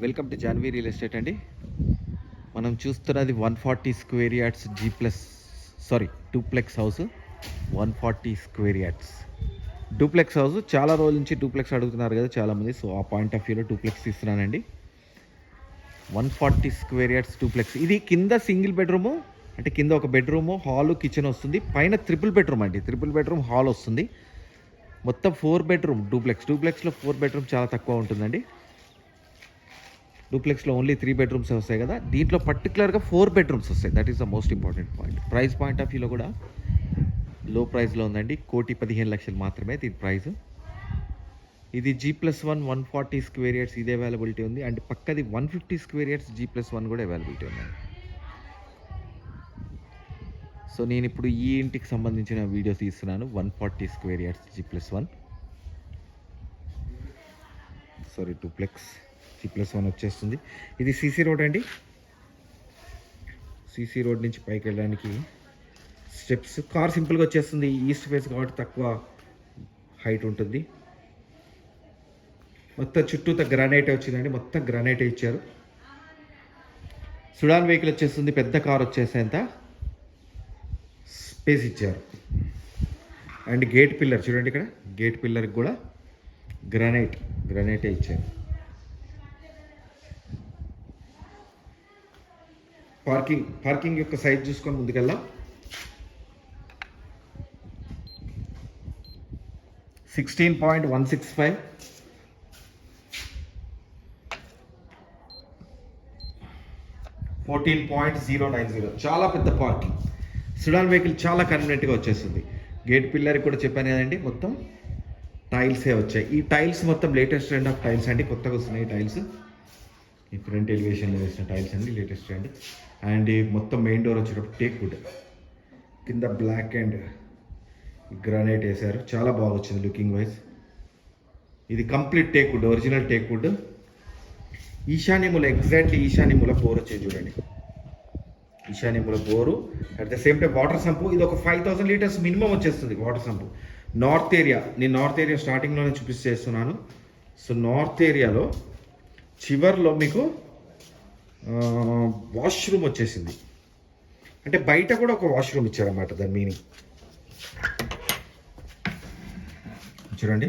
Welcome to Janvi real estate అండి. మనం చూస్తున్నది one forty square yards G plus sorry duplex house. One forty square yards. Duplex house చాలా రోజుల నుంచి duplex అడుగుతున్నారు కదా చాలామంది. సో ఆ పాయింట్ ఆఫ్ వ్యూలో duplex ఇస్తున్నానండి one forty square yards duplex. ఇది కింద సింగిల్ బెడ్రూము అంటే కింద ఒక బెడ్రూము హాలు కిచెన్ వస్తుంది. పైన త్రిపుల్ బెడ్రూమ్ అండి. త్రిపుల్ బెడ్రూమ్ హాల్ వస్తుంది. మొత్తం ఫోర్ బెడ్రూమ్ డూప్లెక్స్. డూప్లెక్స్లో ఫోర్ బెడ్రూమ్ చాలా తక్కువ ఉంటుందండి. డూప్లెక్స్లో ఓన్లీ త్రీ బెడ్రూమ్స్ వస్తాయి కదా దీంట్లో పర్టికులర్గా ఫోర్ బెడ్రూమ్స్ వస్తాయి. That is the most important point price point of వ్యూలో కూడా లో ప్రైస్లో ఉందండి. కోటి పదిహేను లక్షలు మాత్రమే దీని ప్రైస్ ఇది G plus one one forty square yards ఇది అవైలబిలిటీ ఉంది. And పక్కది one fifty square yards G plus one కూడా అవైలబిలిటీ ఉందండి. సో నేను ఇప్పుడు ఈ ఇంటికి సంబంధించిన వీడియో తీస్తున్నాను. One forty square yards G plus one sorry duplex G plus one వచ్చేస్తుంది. ఇది సీసీ రోడ్ అండి. సీసీ రోడ్ నుంచి పైకి వెళ్ళడానికి స్టెప్స్. కార్ సింపుల్గా వచ్చేస్తుంది. ఈస్ట్ ఫేస్ కాబట్టి తక్కువ హైట్ ఉంటుంది. మొత్తం చుట్టూత గ్రానైట్ వచ్చిందండి. మొత్తం గ్రానైట్ ఇచ్చారు. సుడాన్ వెహికల్ వచ్చేస్తుంది. పెద్ద కార్ వచ్చేసేంత స్పేస్ ఇచ్చారు. అండ్ గేట్ పిల్లర్ చూడండి ఇక్కడ. గేట్ పిల్లర్కి కూడా గ్రానైట్ గ్రానైటే ఇచ్చారు. పార్కింగ్ పార్కింగ్ యొక్క సైజ్ చూసుకొని ముందుకెళ్దాం. Sixteen point one six five fourteen point zero nine zero చాలా పెద్ద పార్కింగ్. సుడాన్ వెహికల్ చాలా కన్వీనియంట్గా వచ్చేస్తుంది గేట్ పిల్లర్ కూడా చెప్పాను కదండి మొత్తం టైల్సే వచ్చాయి. ఈ టైల్స్ మొత్తం లేటెస్ట్ ట్రెండ్ ఆఫ్ టైల్స్ అండి. కొత్తగా వస్తున్నాయి టైల్స్. ఈ ఫ్రంట్ ఎలివేషన్లో వేసిన టైల్స్ అండి లేటెస్ట్ ట్రెండ్ అండ్ ఈ మొత్తం మెయిన్ డోర్ వచ్చేటప్పుడు టేక్ వుడ్ కింద బ్లాక్ అండ్ గ్రానైట్ వేశారు. చాలా బాగా వచ్చింది లుకింగ్ వైజ్ ఇది complete teak wood original teak wood ఈశాన్యముల exactly ఈశాన్యముల బోర్ వచ్చేది చూడండి. ఈశాన్యముల bore at the same time water sump ఇది ఒక ఫైవ్ థౌసండ్ లీటర్స్ మినిమం వచ్చేస్తుంది వాటర్ సంపు నార్త్ ఏరియా నేను నార్త్ ఏరియా స్టార్టింగ్లోనే చూపిస్తేస్తున్నాను సో నార్త్ ఏరియాలో చివర్లో మీకు వాష్రూమ్ వచ్చేసింది. అంటే బయట కూడా ఒక వాష్రూమ్ ఇచ్చారన్నమాట దాని మీనింగ్ చూడండి.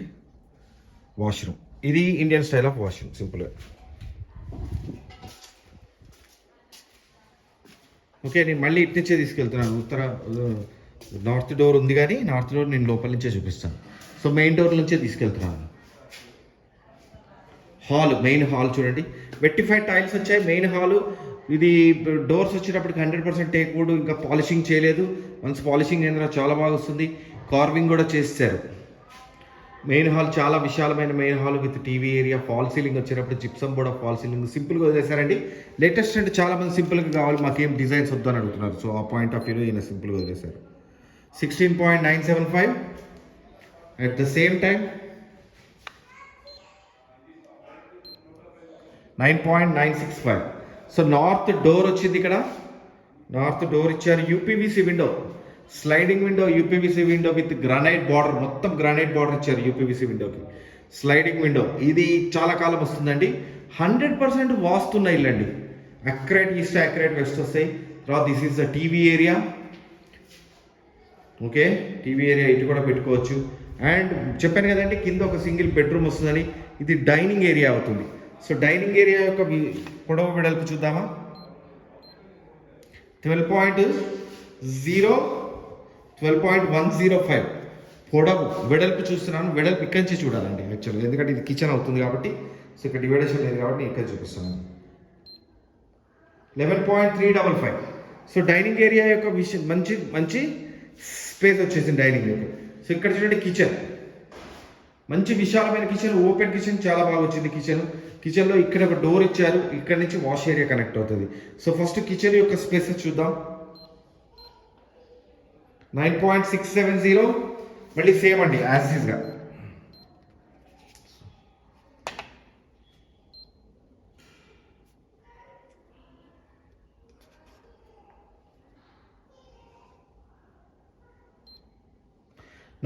వాష్రూమ్ ఇది ఇండియన్ స్టైల్ ఆఫ్ వాష్రూమ్ సింపుల్గా ఓకే నేను మళ్ళీ ఇటు నుంచే తీసుకెళ్తున్నాను. ఉత్తర నార్త్ డోర్ ఉంది కానీ నార్త్ డోర్ నేను లోపల నుంచే చూపిస్తాను. సో మెయిన్ డోర్ నుంచే తీసుకెళ్తున్నాను. హాల్ మెయిన్ హాల్ చూడండి. వెట్టిఫైడ్ టైల్స్ వచ్చాయి మెయిన్ హాల్. ఇది డోర్స్ వచ్చేటప్పటికి హండ్రెడ్ పర్సెంట్ టేక్ వుడ్ ఇంకా పాలిషింగ్ చేయలేదు. వన్స్ పాలిషింగ్ అయిన చాలా బాగా వస్తుంది. కార్వింగ్ కూడా చేస్తారు మెయిన్ హాల్ చాలా విశాలమైన main hall with TV area fall ceiling వచ్చేటప్పుడు జిప్సమ్ బోర్డ్ ఫాల్ సీలింగ్ సింపుల్గా వదిలేశారండి. లేటెస్ట్ అంటే చాలా మంది సింపుల్గా కావాలి మాకేం డిజైన్స్ వద్దని అడుగుతున్నారు. సో ఆ పాయింట్ ఆఫ్ వ్యూలో ఈయన సింపుల్గా వదిలేశారు. Sixteen point nine seven five at the same time nine point nine six five. So north door వచ్చింది ఇక్కడ. నార్త్ డోర్ ఇచ్చారు UPVC window. Sliding window UPVC window with granite border మొత్తం granite border ఇచ్చారు UPVC విండోకి sliding window ఇది చాలా కాలం వస్తుందండి. హండ్రెడ్ పర్సెంట్ వాస్తున్న ఇల్లండి. అక్యురేట్ ఈస్ట్ అక్యురేట్ వెస్ట్ వస్తాయి. తర్వాత this is the TV area okay TV area ఇటు కూడా పెట్టుకోవచ్చు. అండ్ చెప్పాను కదండి కింద ఒక సింగిల్ బెడ్రూమ్ వస్తుందని. ఇది డైనింగ్ ఏరియా అవుతుంది. సో డైనింగ్ ఏరియా యొక్క పొడవు వెడల్పు చూద్దామా? Twelve point zero twelve point one zero five పొడవు వెడల్పు చూస్తున్నాను. వెడల్పు ఇక్కడి నుంచి చూడాలండి యాక్చువల్గా ఎందుకంటే ఇది కిచెన్ అవుతుంది కాబట్టి సో ఇక్కడ డివైడేషన్ లేదు కాబట్టి ఇక్కడ చూపిస్తున్నాను. Eleven point three double five so dining area యొక్క విషయం మంచి మంచి స్పేస్ వచ్చేసింది డైనింగ్ యొక్క సో ఇక్కడ చూడండి కిచెన్ మంచి విశాలమైన కిచెన్ ఓపెన్ కిచెన్ చాలా బాగా వచ్చింది కిచెన్ కిచెన్లో ఇక్కడ ఒక డోర్ ఇచ్చారు. ఇక్కడ నుంచి వాష్ ఏరియా కనెక్ట్ అవుతుంది. సో ఫస్ట్ కిచెన్ యొక్క స్పేసెస్ చూద్దాం. Nine point six seven zero మళ్ళీ సేమ్ అండి యాజ్గా.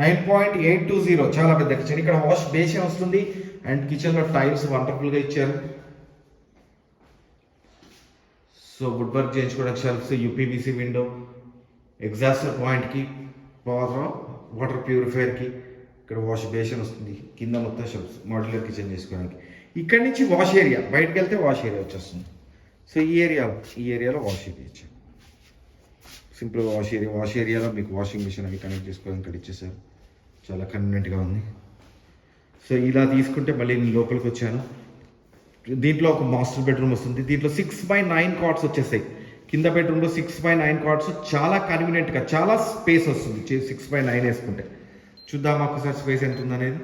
Nine point eight two zero. చాలా పెద్ద కిచెన్ ఇక్కడ వాష్ బేసిన్ వస్తుంది. అండ్ కిచెన్లో టైల్స్ వండర్ఫుల్గా ఇచ్చారు. సో వుడ్ వర్క్ చేయించుకోవడానికి షెల్ఫ్స్ యూపీవీసీ విండో ఎగ్జాస్టర్ పాయింట్కి పవర్ వాటర్ ప్యూరిఫైయర్కి ఇక్కడ వాష్ బేషన్ వస్తుంది. కింద మొత్తం షెల్ఫ్స్ మాడ్యులర్ కిచెన్ చేసుకోవడానికి. ఇక్కడ నుంచి వాష్ ఏరియా బయటకు వెళ్తే వాష్ ఏరియా వచ్చేస్తుంది. సో ఈ ఏరియా ఈ ఏరియాలో వాష్ ఏరియా ఇచ్చారు. సింపుల్ వాష్ ఏరియా వాష్ ఏరియాలో మీకు వాషింగ్ మిషన్ అవి కనెక్ట్ చేసుకోవడానికి ఇక్కడ ఇచ్చేసారు చాలా కన్వీనెంట్గా ఉంది. సో ఇలా తీసుకుంటే మళ్ళీ నేను లోపలికి వచ్చాను. దీంట్లో ఒక మాస్టర్ బెడ్రూమ్ వస్తుంది. దీంట్లో సిక్స్ బై నైన్ కార్డ్స్ వచ్చేసాయి. కింద బెడ్రూమ్లో సిక్స్ బై నైన్ కార్డ్స్ చాలా కన్వీనియంట్గా చాలా స్పేస్ వస్తుంది. సిక్స్ బై నైన్ వేసుకుంటే. చూద్దాం ఒకసారి స్పేస్ ఎంత ఉందనేది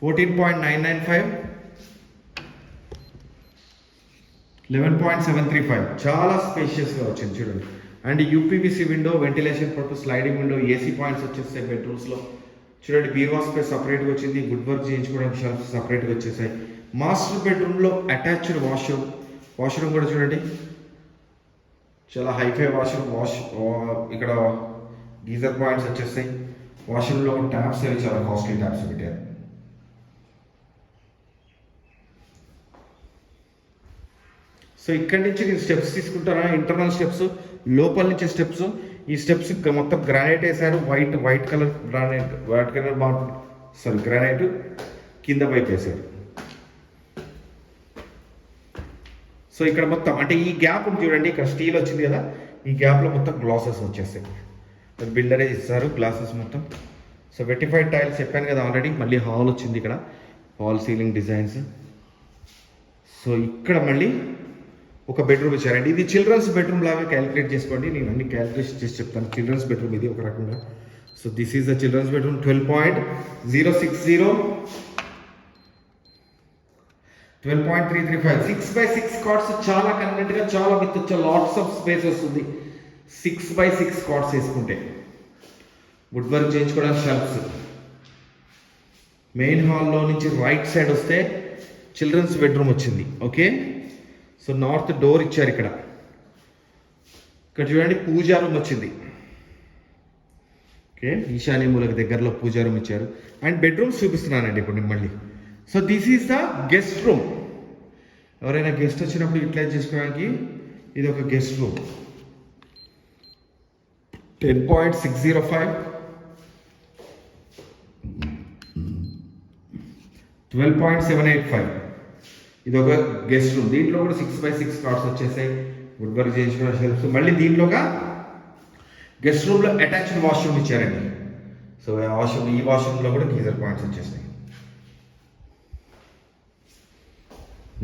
fourteen point nine nine five eleven point seven three five చాలా స్పేషియస్గా వచ్చింది చూడండి. And UPVC window ventilation purpose sliding window AC points వచ్చేస్తాయి బెడ్రూమ్స్లో చూడండి బీవాస్పై సపరేట్గా వచ్చింది గుడ్ వర్క్ చేయించుకోవడానికి షెల్ఫ్ సపరేట్గా వచ్చేసాయి. మాస్టర్ బెడ్రూమ్లో అటాచ్డ్ వాష్రూమ్ వాష్రూమ్ కూడా చూడండి. చాలా హైఫై వాష్రూమ్ వాష్ ఇక్కడ గీజర్ పాయింట్స్ వచ్చేస్తాయి. వాష్రూమ్లో ట్యాప్స్ అవి చాలా కాస్ట్లీ ట్యాప్స్ పెట్టారు. సో ఇక్కడి నుంచి నేను స్టెప్స్ తీసుకుంటారా ఇంటర్నల్ స్టెప్స్ లోపల నుంచి స్టెప్స్ ఈ స్టెప్స్ మొత్తం గ్రానైట్ వేశారు. White white colour granite white colour బాగుంటుంది సారీ గ్రానైట్ కింద వైపు వేశారు. సో ఇక్కడ మొత్తం అంటే ఈ గ్యాప్ ఉంది చూడండి. ఇక్కడ స్టీల్ వచ్చింది కదా. ఈ గ్యాప్లో మొత్తం గ్లాసెస్ వచ్చేస్తాయి. బిల్డరే ఇస్తారు. గ్లాసెస్ మొత్తం. సో వెటిఫైడ్ టైల్స్ చెప్పాను కదా ఆల్రెడీ మళ్ళీ హాల్ వచ్చింది ఇక్కడ. హాల్ సీలింగ్ డిజైన్స్ సో ఇక్కడ మళ్ళీ ఒక బెడ్రూమ్ ఇచ్చారండి. ఇది చిల్డ్రన్స్ బెడ్రూమ్ లాగా క్యాలిక్యులేట్ చేసుకోండి. నేను అన్ని క్యాలిక్యులేషన్ చేసి చెప్తాను. చిల్డ్రన్స్ బెడ్రూమ్ ఇది ఒక రకంగా. So this is the children's bedroom twelve point zero six zero twelve point three three five six by six cards చాలా కన్వీనెంట్గా చాలా విత్ లాట్స్ ఆఫ్ స్పేస్ వస్తుంది. సిక్స్ బై సిక్స్ కార్డ్స్ వేసుకుంటే. వుడ్ వర్క్ చేయించుకోవడానికి shelves main హాల్లో నుంచి right side వస్తే children's bedroom వచ్చింది. ఓకే సో నార్త్ డోర్ ఇచ్చారు ఇక్కడ. ఇక్కడ చూడండి పూజా రూమ్ వచ్చింది. ఓకే ఈశాన్య మూలకు దగ్గరలో పూజా రూమ్ ఇచ్చారు. అండ్ బెడ్రూమ్స్ చూపిస్తున్నానండి ఇప్పుడు మిమ్మల్ని. మళ్ళీ so this is the guest room. ఎవరైనా గెస్ట్ వచ్చినప్పుడు యూటిలైజ్ చేసుకోవడానికి ఇది ఒక guest room. Ten point six zero five. Twelve point seven eight five. ఇది ఒక గెస్ట్ రూమ్ దీంట్లో కూడా సిక్స్ బై సిక్స్ కార్డ్స్ వచ్చేసాయి. వుడ్ వర్క్ చేసిన షెల్ఫ్స్ మళ్ళీ దీంట్లోగా గెస్ట్ రూమ్లో అటాచ్డ్ వాష్రూమ్ ఇచ్చారండి. సో ఆ వాష్రూమ్ ఈ వాష్రూమ్లో కూడా గీజర్ పాయింట్స్ వచ్చేసాయి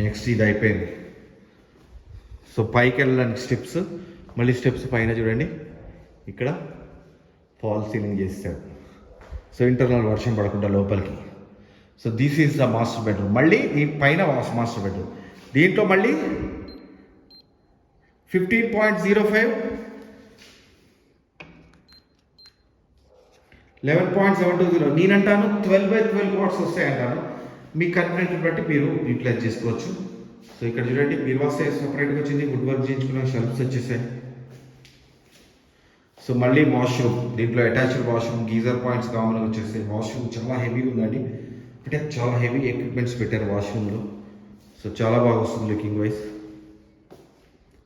నెక్స్ట్ ఇది అయిపోయింది. సో పైకి వెళ్ళడానికి స్టెప్స్ మళ్ళీ స్టెప్స్ పైన చూడండి. ఇక్కడ ఫాల్ సీలింగ్ చేస్తారు సో ఇంటర్నల్ వర్షం పడకుండా లోపలికి. So this is the master bedroom మళ్ళీ ఈ పైన మాస్టర్ బెడ్రూమ్ దీంట్లో మళ్ళీ fifteen point zero five eleven point seven two zero నేనంటాను ట్వెల్వ్ బై ట్వెల్వ్ వాట్స్ వస్తాయంటాను. మీ కన్వీనియంట్ బట్టి మీరు యూటిలైజ్ చేసుకోవచ్చు. సో ఇక్కడ చూడండి బీరువా సైజ్ సపరేట్గా వచ్చింది వుడ్ వర్క్ చేయించుకున్న షెల్ఫ్స్ వచ్చేసాయి. సో మళ్ళీ వాష్రూమ్ దీంట్లో అటాచ్డ్ వాష్రూమ్ గీజర్ పాయింట్స్ కామన్గా వచ్చేసాయి. వాష్రూమ్ చాలా హెవీగా ఉందండి. అంటే చాలా హెవీ ఎక్విప్మెంట్స్ పెట్టారు వాష్రూమ్లో. సో చాలా బాగా వస్తుంది looking wise.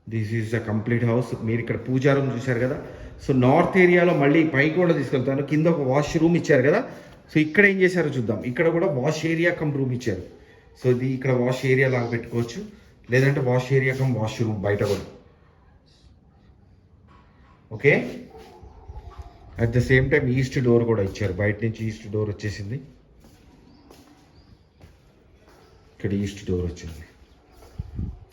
This is the complete house మీరు ఇక్కడ పూజా రూమ్ చూశారు కదా? సో నార్త్ ఏరియాలో మళ్ళీ పైకి కూడా తీసుకెళ్తాను. కింద ఒక వాష్ రూమ్ ఇచ్చారు కదా? సో ఇక్కడ ఏం చేశారో చూద్దాం. ఇక్కడ కూడా వాష్ ఏరియా కమ్ రూమ్ ఇచ్చారు. సో ఇది ఇక్కడ వాష్ ఏరియా లాగా పెట్టుకోవచ్చు. లేదంటే wash area come wash room బయట కూడా. Okay? At the same time east door కూడా ఇచ్చారు. బయట నుంచి ఈస్ట్ డోర్ వచ్చేసింది. ఇక్కడ ఈస్ట్ డోర్ వచ్చింది.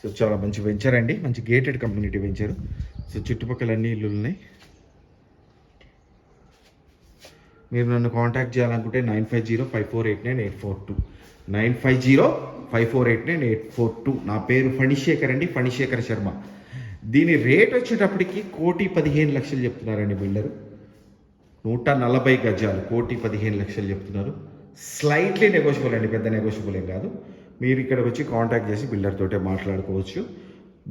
సో చాలా మంచి వెంచర్ అండి. మంచి గేటెడ్ కమ్యూనిటీ వెంచర్ సో చుట్టుపక్కల అన్ని ఇల్లు ఉన్నాయి. మీరు నన్ను కాంటాక్ట్ చేయాలనుకుంటే nine five zero five four eight nine eight four two nine five zero five four eight nine eight four two నా పేరు ఫణిశేఖర్ అండి. ఫణిశేఖర్ శర్మ. దీని రేట్ వచ్చేటప్పటికి కోటి పదిహేను లక్షలు చెప్తున్నారండి బిల్డరు. నూట నలభై గజాలు కోటి పదిహేను లక్షలు చెప్తున్నారు. స్లైట్లీ నెగోషియబుల్ అండి. పెద్ద నెగోషియబుల్ ఏం కాదు. మీరు ఇక్కడ వచ్చి కాంటాక్ట్ చేసి బిల్డర్ తోటే మాట్లాడుకోవచ్చు.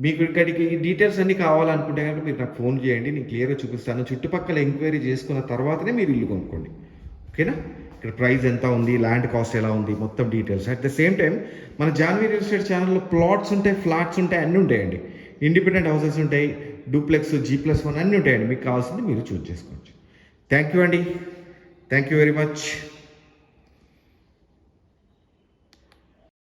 మీకు ఇక్కడికి డీటెయిల్స్ అన్ని కావాలనుకుంటే కనుక మీరు నాకు ఫోన్ చేయండి నేను క్లియర్గా చూపిస్తాను. చుట్టుపక్కల ఎంక్వైరీ చేసుకున్న తర్వాతనే మీరు ఇల్లు కొనుక్కోండి. ఓకేనా ఇక్కడ ప్రైస్ ఎంత ఉంది ల్యాండ్ కాస్ట్ ఎలా ఉంది మొత్తం details at the same time మన జాన్వీ రియల్ ఎస్టేట్ ఛానల్లో ప్లాట్స్ ఉంటాయి ఫ్లాట్స్ ఉంటాయి అన్నీ ఉంటాయండి. ఇండిపెండెంట్ హౌసెస్ ఉంటాయి డూప్లెక్స్ జీ ప్లస్ వన్ అన్నీ ఉంటాయండి. మీకు కావాల్సింది మీరు చూస్ చేసుకోవచ్చు. థ్యాంక్ యూ అండి. Thank you very much